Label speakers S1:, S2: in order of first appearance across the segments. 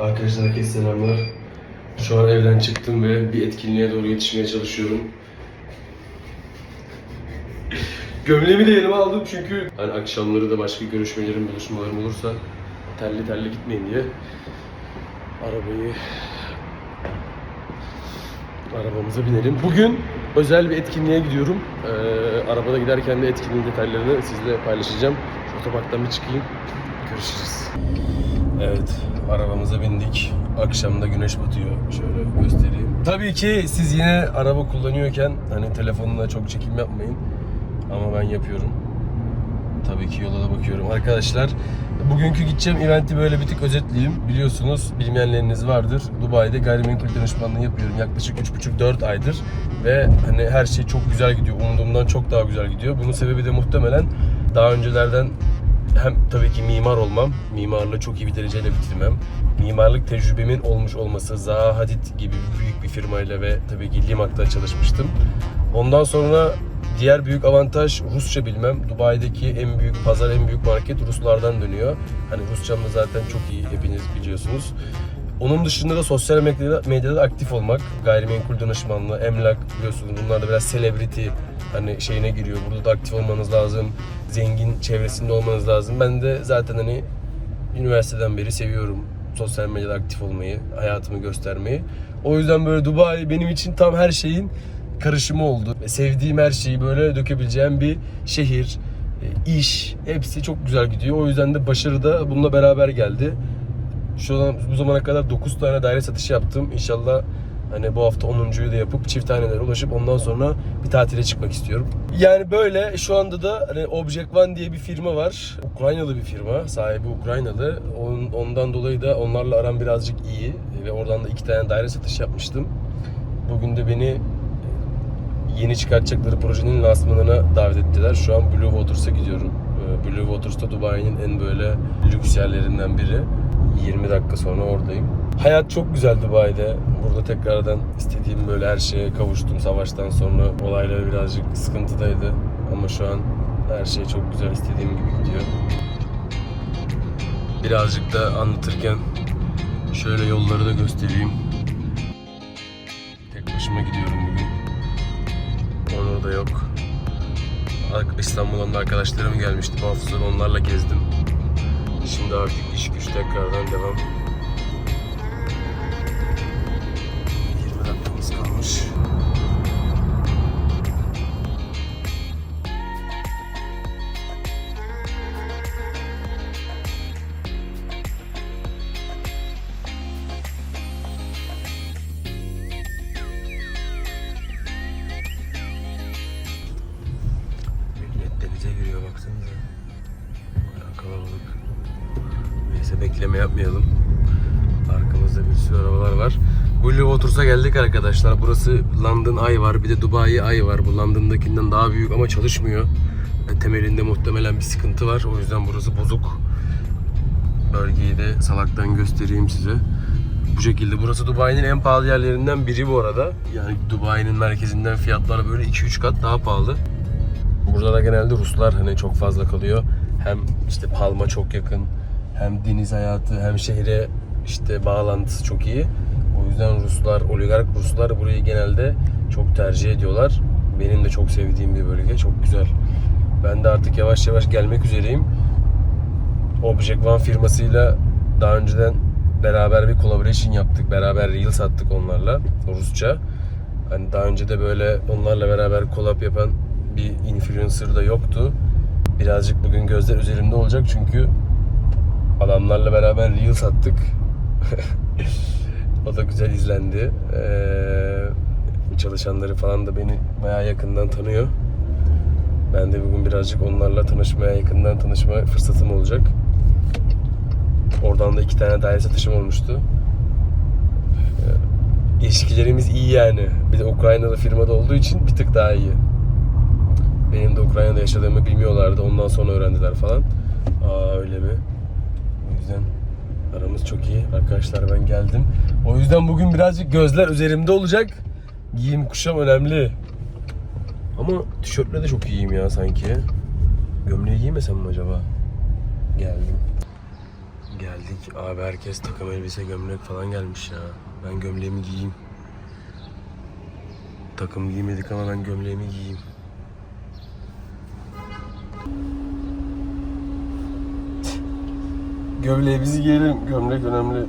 S1: Arkadaşlar herkese selamlar. Şu an evden çıktım ve bir etkinliğe doğru yetişmeye çalışıyorum. Gömleğimi de yanıma aldım çünkü hani akşamları da başka görüşmelerim, buluşmalarım olursa terli terli gitmeyin diye arabayı arabamıza binelim. Bugün özel bir etkinliğe gidiyorum. Ee, arabada giderken de etkinliğin detaylarını sizle paylaşacağım. Şu otoparktan bir çıkayım. Görüşürüz. Evet, arabamıza bindik. Akşamda güneş batıyor. Şöyle göstereyim. Tabii ki siz yine araba kullanıyorken hani telefonla çok çekim yapmayın. Ama ben yapıyorum. Tabii ki yola da bakıyorum. Arkadaşlar bugünkü gideceğim eventi böyle bir tık özetleyeyim. Biliyorsunuz bilmeyenleriniz vardır. Dubai'de gayrimenkul danışmanlığı yapıyorum yaklaşık 3,5-4 aydır. Ve hani her şey çok güzel gidiyor. Umduğumdan çok daha güzel gidiyor. Bunun sebebi de muhtemelen daha öncelerden hem tabii ki mimar olmam, mimarlığı çok iyi bir dereceyle bitirmem, mimarlık tecrübemin olmuş olması, Zaha Hadid gibi büyük bir firmayla ve tabii ki Limak'ta çalışmıştım. Ondan sonra diğer büyük avantaj Rusça bilmem. Dubai'deki en büyük pazar, en büyük market Ruslardan dönüyor. Hani Rusçam da zaten çok iyi hepiniz biliyorsunuz. Onun dışında da sosyal medyada, medyada aktif olmak, gayrimenkul danışmanlığı, emlak biliyorsunuz bunlar da biraz celebrity hani şeyine giriyor. Burada da aktif olmanız lazım. Zengin çevresinde olmanız lazım. Ben de zaten hani üniversiteden beri seviyorum sosyal medyada aktif olmayı, hayatımı göstermeyi. O yüzden böyle Dubai benim için tam her şeyin karışımı oldu. Sevdiğim her şeyi böyle dökebileceğim bir şehir, e, iş hepsi çok güzel gidiyor. O yüzden de başarı da bununla beraber geldi. Şu an bu zamana kadar 9 tane daire satışı yaptım. İnşallah hani bu hafta 10.yu da yapıp çift hanelere ulaşıp ondan sonra bir tatile çıkmak istiyorum. Yani böyle şu anda da hani Object One diye bir firma var. Ukraynalı bir firma. Sahibi Ukraynalı. Ondan dolayı da onlarla aram birazcık iyi. Ve oradan da iki tane daire satış yapmıştım. Bugün de beni yeni çıkartacakları projenin lansmanına davet ettiler. Şu an Blue Waters'a gidiyorum. Ee, Blue Waters da Dubai'nin en böyle lüks yerlerinden biri. 20 dakika sonra oradayım. Hayat çok güzel Dubai'de. Burada tekrardan istediğim böyle her şeye kavuştum savaştan sonra. Olaylar birazcık sıkıntıdaydı. Ama şu an her şey çok güzel istediğim gibi gidiyor. Birazcık da anlatırken şöyle yolları da göstereyim. Tek başıma gidiyorum bugün. Onur da yok. İstanbul'dan da arkadaşlarım gelmişti. Bu hafta onlarla gezdim. Şimdi artık iş güç tekrardan devam. Arkadaşlar. Burası London Eye var. Bir de Dubai Eye var. Bu London'dakinden daha büyük ama çalışmıyor. E, Temelinde muhtemelen bir sıkıntı var. O yüzden burası bozuk. Bölgeyi de salaktan göstereyim size. Bu şekilde. Burası Dubai'nin en pahalı yerlerinden biri bu arada. Yani Dubai'nin merkezinden fiyatlar böyle 2-3 kat daha pahalı. Burada da genelde Ruslar hani çok fazla kalıyor. Hem işte Palma çok yakın, hem deniz hayatı, hem şehre işte bağlantısı çok iyi. O yüzden Ruslar, oligark Ruslar burayı genelde çok tercih ediyorlar. Benim de çok sevdiğim bir bölge, çok güzel. Ben de artık yavaş yavaş gelmek üzereyim. Object One firmasıyla daha önceden beraber bir collaboration yaptık. Beraber reel sattık onlarla Rusça. Hani daha önce de böyle onlarla beraber collab yapan bir influencer da yoktu. Birazcık bugün gözler üzerimde olacak çünkü adamlarla beraber reel sattık. o da güzel izlendi. Ee, çalışanları falan da beni bayağı yakından tanıyor. Ben de bugün birazcık onlarla tanışmaya, yakından tanışma fırsatım olacak. Oradan da iki tane daire satışım olmuştu. Ee, İlişkilerimiz iyi yani. Bir de Ukraynalı firmada olduğu için bir tık daha iyi. Benim de Ukrayna'da yaşadığımı bilmiyorlardı. Ondan sonra öğrendiler falan. Aa öyle mi? O yüzden aramız çok iyi. Arkadaşlar ben geldim. O yüzden bugün birazcık gözler üzerimde olacak. Giyim kuşam önemli. Ama tişörtle de çok iyiyim ya sanki. Gömleği giymesem mi acaba? Geldim. Geldik. Abi herkes takım elbise gömlek falan gelmiş ya. Ben gömleğimi giyeyim. Takım giymedik ama ben gömleğimi giyeyim. Gömleğimizi giyelim. Gömlek önemli.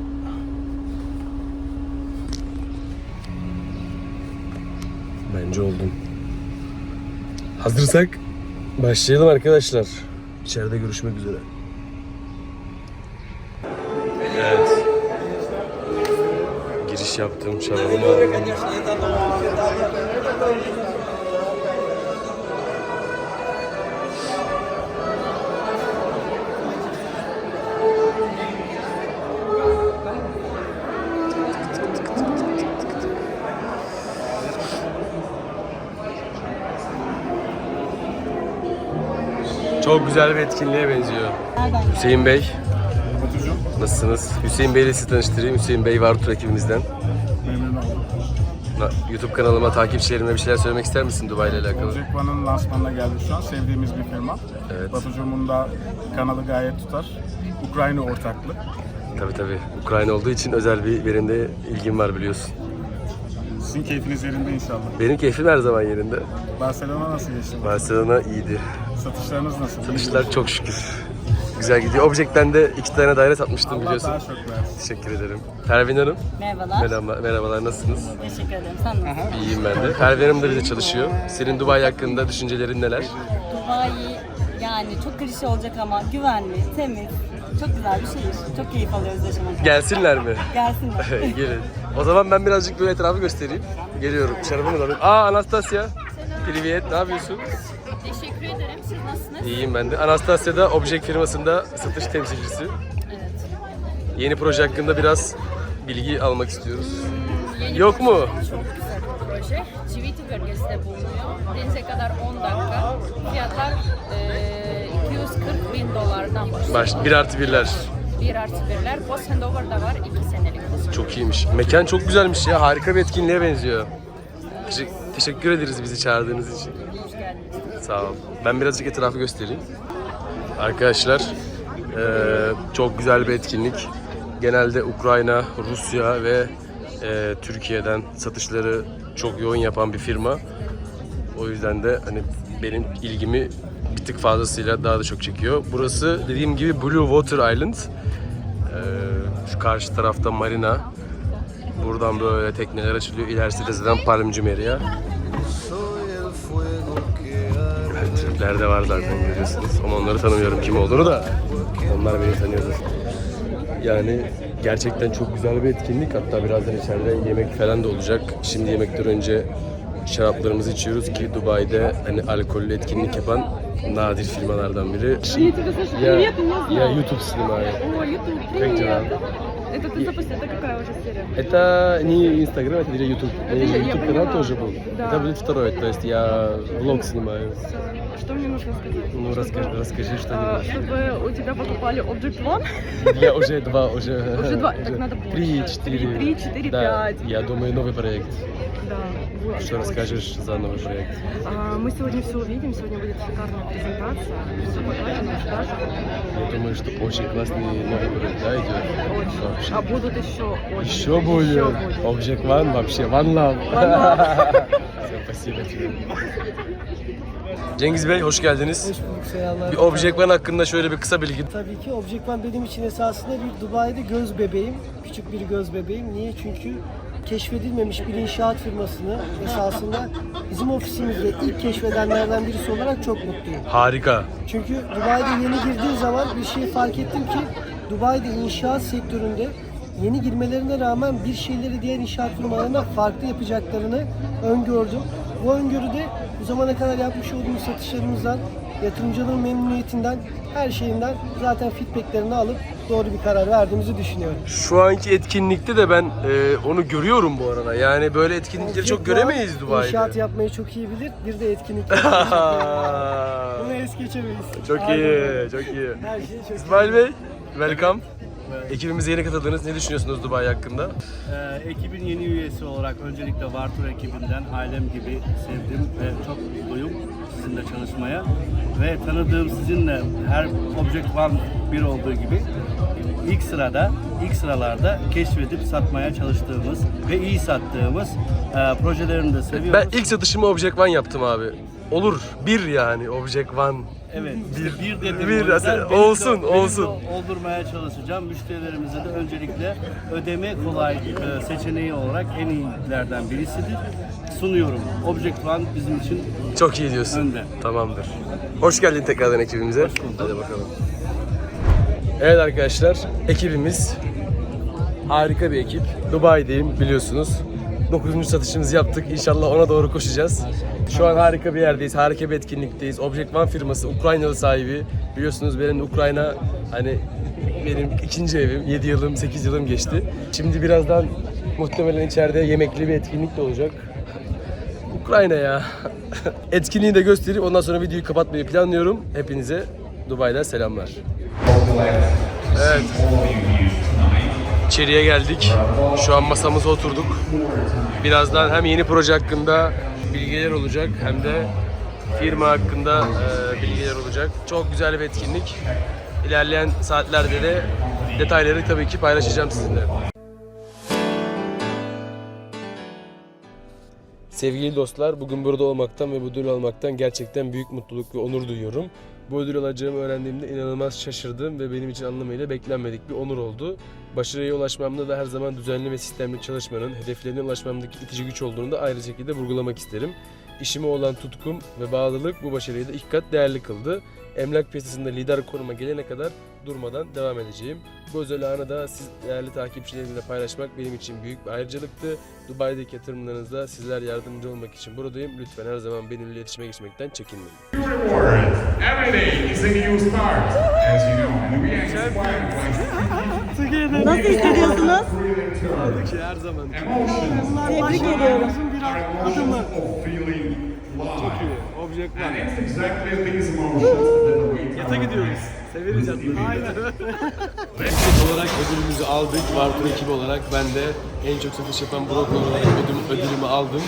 S1: Bence oldum. Hazırsak başlayalım arkadaşlar. İçeride görüşmek üzere. Evet. Giriş yaptım, şarabımı aldım. Çok güzel bir etkinliğe benziyor. Hüseyin Bey, nasılsınız? Hüseyin Bey ile sizi tanıştırayım. Hüseyin Bey Vartur ekibimizden.
S2: memnun oldum.
S1: Na- YouTube kanalıma takipçilerime bir şeyler söylemek ister misin Dubai ile alakalı?
S2: Jack One'ın lansmanına geldik şu an. Sevdiğimiz bir firma.
S1: Evet.
S2: Batucuğumun da kanalı gayet tutar. Ukrayna ortaklı.
S1: Tabii tabii. Ukrayna olduğu için özel bir benim de ilgim var biliyorsun.
S2: Sizin keyfiniz yerinde inşallah.
S1: Benim keyfim her zaman yerinde.
S2: Barcelona nasıl geçti?
S1: Barcelona iyiydi.
S2: Satışlarınız nasıl?
S1: Satışlar çok şükür. Güzel gidiyor. Object'ten de iki tane daire satmıştım
S2: Allah
S1: biliyorsun.
S2: daha çok versin.
S1: Teşekkür ederim. Pervin Hanım.
S3: Merhabalar.
S1: Merhaba, merhabalar nasılsınız?
S3: Teşekkür ederim. Sen nasılsın?
S1: İyiyim ben de. Pervin Hanım da bize çalışıyor. Senin Dubai hakkında düşüncelerin neler?
S3: Dubai yani çok klişe olacak ama güvenli, temiz, çok güzel bir şehir. Çok keyif alıyoruz yaşamaktan.
S1: Gelsinler mi?
S3: Gelsinler.
S1: Gelin. O zaman ben birazcık böyle etrafı göstereyim. Geliyorum. Şarabımı da alayım. Aa Anastasia. Privyet. Ne yapıyorsun?
S4: Teşekkür ederim. Siz nasılsınız?
S1: İyiyim ben de. Anastasia da Object firmasında satış temsilcisi.
S4: Evet.
S1: Yeni proje hakkında biraz bilgi almak istiyoruz.
S4: Yeni
S1: Yok mu?
S4: Çok güzel bir proje. Civiti bölgesinde bulunuyor. Denize kadar 10 dakika. Fiyatlar eee 240 bin dolardan başlıyor.
S1: Baş, bir artı birler.
S4: Bir artı birler. Post handover da var. 2 senelik
S1: Çok iyiymiş. Mekan çok güzelmiş ya. Harika bir etkinliğe benziyor. Teşekkür ederiz bizi çağırdığınız için. Sağ ol. Ben birazcık etrafı göstereyim. Arkadaşlar eee, çok güzel bir etkinlik. Genelde Ukrayna, Rusya ve eee, Türkiye'den satışları çok yoğun yapan bir firma. O yüzden de hani benim ilgimi bir tık fazlasıyla daha da çok çekiyor. Burası dediğim gibi Blue Water Island. Eee, şu karşı tarafta marina. Buradan böyle tekneler açılıyor. İlerisi de zaten Palm Türkler de var zaten görüyorsunuz. Ama onları tanımıyorum kim olduğunu da. Onlar beni tanıyordur. Yani gerçekten çok güzel bir etkinlik. Hatta birazdan içeride yemek falan da olacak. Şimdi yemekten önce şaraplarımızı içiyoruz ki Dubai'de hani alkollü etkinlik yapan nadir firmalardan biri.
S5: Я тебе слышу,
S1: Я,
S5: привет, меня
S1: я
S5: знаю.
S1: YouTube снимаю.
S5: О, Ютуб,
S1: Как дела?
S5: привет. Это ты запустил, это какая уже серия?
S1: Это не Инстаграм, это YouTube.
S5: Это я- я
S1: YouTube канал
S5: поняла.
S1: тоже был.
S5: Да.
S1: Это будет второй, то есть я влог снимаю.
S5: Что мне нужно сказать?
S1: Ну расскажи, расскажи
S5: А,
S1: что-нибудь.
S5: чтобы у тебя покупали Object One,
S1: Я уже два, уже...
S5: Уже два, так надо больше.
S1: Три, четыре.
S5: Три, три, четыре,
S1: да,
S5: пять.
S1: Я думаю, новый проект.
S5: да. будет
S1: Что
S5: очень.
S1: расскажешь за новый проект?
S5: А, мы сегодня все увидим, сегодня будет шикарная презентация, все покажем, расскажем.
S1: Я думаю, что очень классный новый проект, да, идет?
S5: Очень.
S1: Вообще.
S5: А будут еще очень.
S1: Еще будет.
S5: Еще будет.
S1: Object One вообще, One Love.
S5: One love.
S1: Все, спасибо тебе. Cengiz Bey hoş geldiniz.
S6: Hoş bulduk selamlar.
S1: Bir Object One hakkında şöyle bir kısa bilgi.
S6: Tabii ki Object One benim için esasında bir Dubai'de göz bebeğim. Küçük bir göz bebeğim. Niye? Çünkü keşfedilmemiş bir inşaat firmasını esasında bizim ofisimizde ilk keşfedenlerden birisi olarak çok mutluyum.
S1: Harika.
S6: Çünkü Dubai'de yeni girdiği zaman bir şey fark ettim ki Dubai'de inşaat sektöründe yeni girmelerine rağmen bir şeyleri diğer inşaat firmalarına farklı yapacaklarını öngördüm. Bu öngörüde bu zamana kadar yapmış olduğumuz satışlarımızdan, yatırımcıların memnuniyetinden, her şeyinden zaten feedbacklerini alıp doğru bir karar verdiğimizi düşünüyorum.
S1: Şu anki etkinlikte de ben e, onu görüyorum bu arada. Yani böyle etkinlikleri çok
S6: Object One
S1: göremeyiz Dubai'de.
S6: İnşaat yapmayı çok iyi bilir. Bir de etkinlik yapmayı Bunu es geçemeyiz.
S1: çok
S6: Aynen
S1: iyi, çok iyi.
S6: Her şey çok iyi.
S1: İsmail Bey, welcome. Ekibimize yeni katıldınız. Ne düşünüyorsunuz Dubai hakkında?
S7: Ee, ekibin yeni üyesi olarak öncelikle Vartur ekibinden ailem gibi sevdim ve çok mutluyum. Ofisinde çalışmaya ve tanıdığım sizinle her Object One bir olduğu gibi ilk sırada, ilk sıralarda keşfedip satmaya çalıştığımız ve iyi sattığımız e, projelerini de seviyoruz.
S1: Ben ilk satışımı Object One yaptım abi. Olur. Bir yani Object One.
S7: Evet, bir, bir dedim.
S1: bir,
S7: yüzden
S1: olsun,
S7: de- benim de
S1: olsun.
S7: oldurmaya çalışacağım. Müşterilerimize de öncelikle ödeme kolay e, seçeneği olarak en iyilerden birisidir. Sunuyorum. Object One bizim için
S1: Çok iyi diyorsun.
S7: Önde.
S1: Tamamdır. Hoş geldin tekrardan ekibimize. Hadi bakalım. Evet arkadaşlar, ekibimiz harika bir ekip. Dubai'deyim biliyorsunuz. 9. satışımızı yaptık. İnşallah ona doğru koşacağız. Şu an harika bir yerdeyiz. Harika bir etkinlikteyiz. Object One firması Ukraynalı sahibi. Biliyorsunuz benim Ukrayna hani benim ikinci evim. 7 yılım, 8 yılım geçti. Şimdi birazdan muhtemelen içeride yemekli bir etkinlik de olacak. Ukrayna ya. Etkinliği de gösterip ondan sonra videoyu kapatmayı planlıyorum. Hepinize Dubai'den selamlar. Evet. İçeriye geldik. Şu an masamıza oturduk. Birazdan hem yeni proje hakkında bilgiler olacak hem de firma hakkında e, bilgiler olacak. Çok güzel bir etkinlik. İlerleyen saatlerde de detayları tabii ki paylaşacağım sizinle. Sevgili dostlar, bugün burada olmaktan ve bu ödül almaktan gerçekten büyük mutluluk ve onur duyuyorum. Bu ödül alacağımı öğrendiğimde inanılmaz şaşırdım ve benim için anlamıyla beklenmedik bir onur oldu. Başarıya ulaşmamda da her zaman düzenli ve sistemli çalışmanın, hedeflerine ulaşmamdaki itici güç olduğunu da ayrı şekilde vurgulamak isterim. İşime olan tutkum ve bağlılık bu başarıyı da ilk kat değerli kıldı. Emlak piyasasında lider konuma gelene kadar durmadan devam edeceğim. Bu özel anı da siz değerli takipçilerimle paylaşmak benim için büyük bir ayrıcalıktı. Dubai'deki yatırımlarınızda sizler yardımcı olmak için buradayım. Lütfen her zaman benimle iletişime geçmekten çekinmeyin.
S8: Every is a new start, as you know,
S3: Nasıl hissediyorsunuz?
S1: her zaman.
S3: Tebrik ediyorum.
S8: these emotions that we
S1: Yata gidiyoruz. Severiz yatmayı. Aynen. Ekip olarak ödülümüzü aldık. Vartur ekibi olarak ben de en çok satış yapan broker olarak ödüm, ödülümü aldım.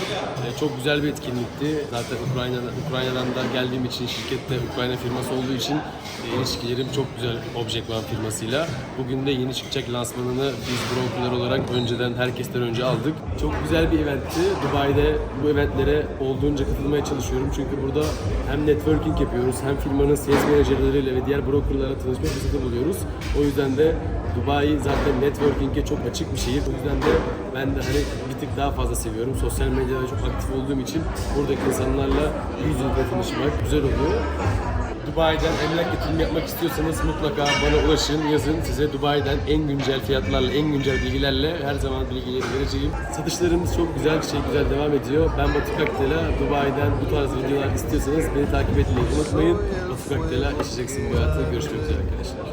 S1: Ee, çok güzel bir etkinlikti. Zaten Ukrayna'dan, Ukrayna'dan da geldiğim için şirkette Ukrayna firması olduğu için e, ilişkilerim çok güzel Object One firmasıyla. Bugün de yeni çıkacak lansmanını biz brokerlar olarak önceden herkesten önce aldık. Çok güzel bir eventti. Dubai'de bu eventlere olduğunca katılmaya çalışıyorum. Çünkü burada hem networking yapıyoruz hem firmanın sales menajerleriyle ve diğer brokerlarla tanışma fırsatı buluyoruz. O yüzden de Dubai zaten networking'e çok açık bir şehir. O yüzden de ben de hani bir tık daha fazla seviyorum. Sosyal medyada çok aktif olduğum için buradaki insanlarla yüz yüze tanışmak güzel oluyor. Dubai'den emlak yatırımı yapmak istiyorsanız mutlaka bana ulaşın, yazın. Size Dubai'den en güncel fiyatlarla, en güncel bilgilerle her zaman bilgileri vereceğim. Satışlarımız çok güzel şey, güzel devam ediyor. Ben Batu Kaktel'a Dubai'den bu tarz videolar istiyorsanız beni takip etmeyi unutmayın. Batu Kaktel'a yaşayacaksın bu hayatı. Görüşmek üzere arkadaşlar.